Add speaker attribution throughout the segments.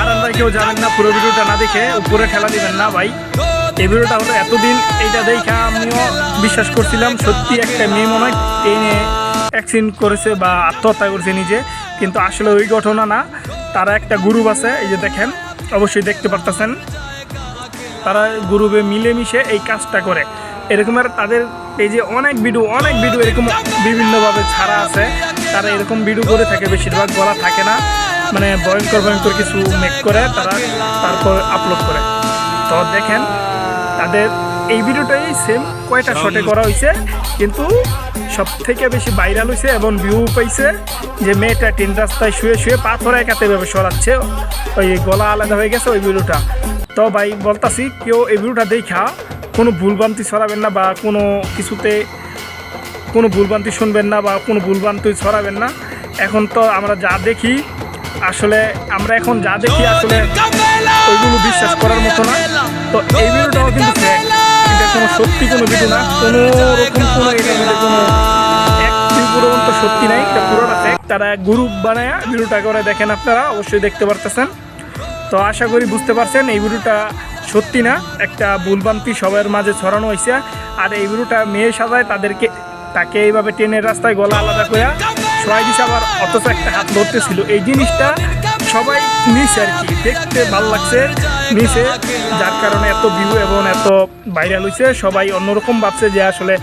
Speaker 1: দাঁড়ান ভাই কেউ যাবেন না, পুরো ভিডিওটা না দেখে উপরে খেলা দিবেন না ভাই। এই ভিডিওটা হলো এতদিন এইটা দেখে আমিও বিশ্বাস করছিলাম, সত্যি একটা মেয়ে মনে হয় ট্রেনে অ্যাক্সিডেন্ট করেছে বা আত্মহত্যা করেছে নিজে, কিন্তু আসলে ওই ঘটনা না। তারা একটা গ্রুপ আছে, এই যে দেখেন, অবশ্যই দেখতে পারতেছেন। তারা গ্রুপে মিলেমিশে এই কাজটা করে। এরকমের তাদের পেজে অনেক ভিডিও অনেক ভিডিও এরকম বিভিন্নভাবে ছাড়া আছে। তারা এরকম ভিডিও করে থাকে, বেশিরভাগ বলা থাকে না। মানে ভয়ঙ্কর ভয়ঙ্কর কিছু মেক করে, তারা তারপর আপলোড করে। তো দেখেন, তাদের এই ভিডিওটাই সেম কয়টা শটে করা হয়েছে, কিন্তু সব থেকে বেশি ভাইরাল হয়েছে এবং ভিউ পাইছে যে মেয়েটা তিন রাস্তায় শুয়ে শুয়ে পাথর একাতে ভাবে সরাচ্ছে ওই গলা আলাদা হয়ে গেছে ওই ভিডিওটা। তো ভাই বলতাছি, কেউ এই ভিডিওটা দেখা কোনো ভুলভ্রান্তি ছড়াবেন না বা কোনো কিছুতে কোনো ভুলভ্রান্তি শুনবেন না বা কোনো ভুলভ্রান্তি ছড়াবেন না। এখন তো আমরা যা দেখি আসলে আমরা এখন যা দেখি আসলে ওইগুলো বিশ্বাস করার মতো না। তো এই ভিডিওটাও কিন্তু কোনো সত্যি কোনো ভিডিও না। কোনো রকম কোনো এটার কোনো সত্যি নাই। এটা পুরোটা তারা গ্রুপ বানায় ভিডিওটা করে দেখেন আপনারা, অবশ্যই দেখতে পারতেছেন। তো আশা করি বুঝতে পারছেন, এই ভিডিওটা সত্যি না। একটা ভুলভ্রান্তি সবার মাঝে ছড়ানো হয়েছে আর এই ভিডিওটা মেয়ে সাজায় তাদেরকে তাকে এইভাবে ট্রেনের রাস্তায় গলা আলাদা করে সবাই দিছে আবার অথচ একটা হাত ধরতেছিল, এই জিনিসটা সবাই নিছে আর কি। দেখতে ভালো লাগছে, নিছে, যার কারণে এত ভিউ এবং এত ভাইরাল হয়েছে সবাই অন্যরকম ভাবছে যে আসলে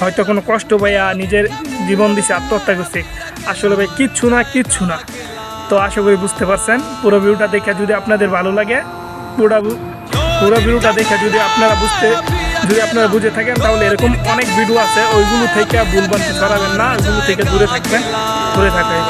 Speaker 1: হয়তো কোনো কষ্ট পাইয়া নিজের জীবন দিছে, আত্মহত্যা করছে। আসলে ভাই, কিচ্ছু না কিচ্ছু না। তো আশা করি বুঝতে পারছেন, পুরো ভিডিওটা দেখে যদি আপনাদের ভালো লাগে, পুরো পুরো ভিডিওটা দেখে যদি আপনারা বুঝতে যদি আপনারা বুঝে থাকেন, তাহলে এরকম অনেক ভিডিও আছে, ওইগুলো থেকে ভুলবান্তি ছড়াবেন না, ওইগুলো থেকে দূরে থাকবেন, দূরে থাকাই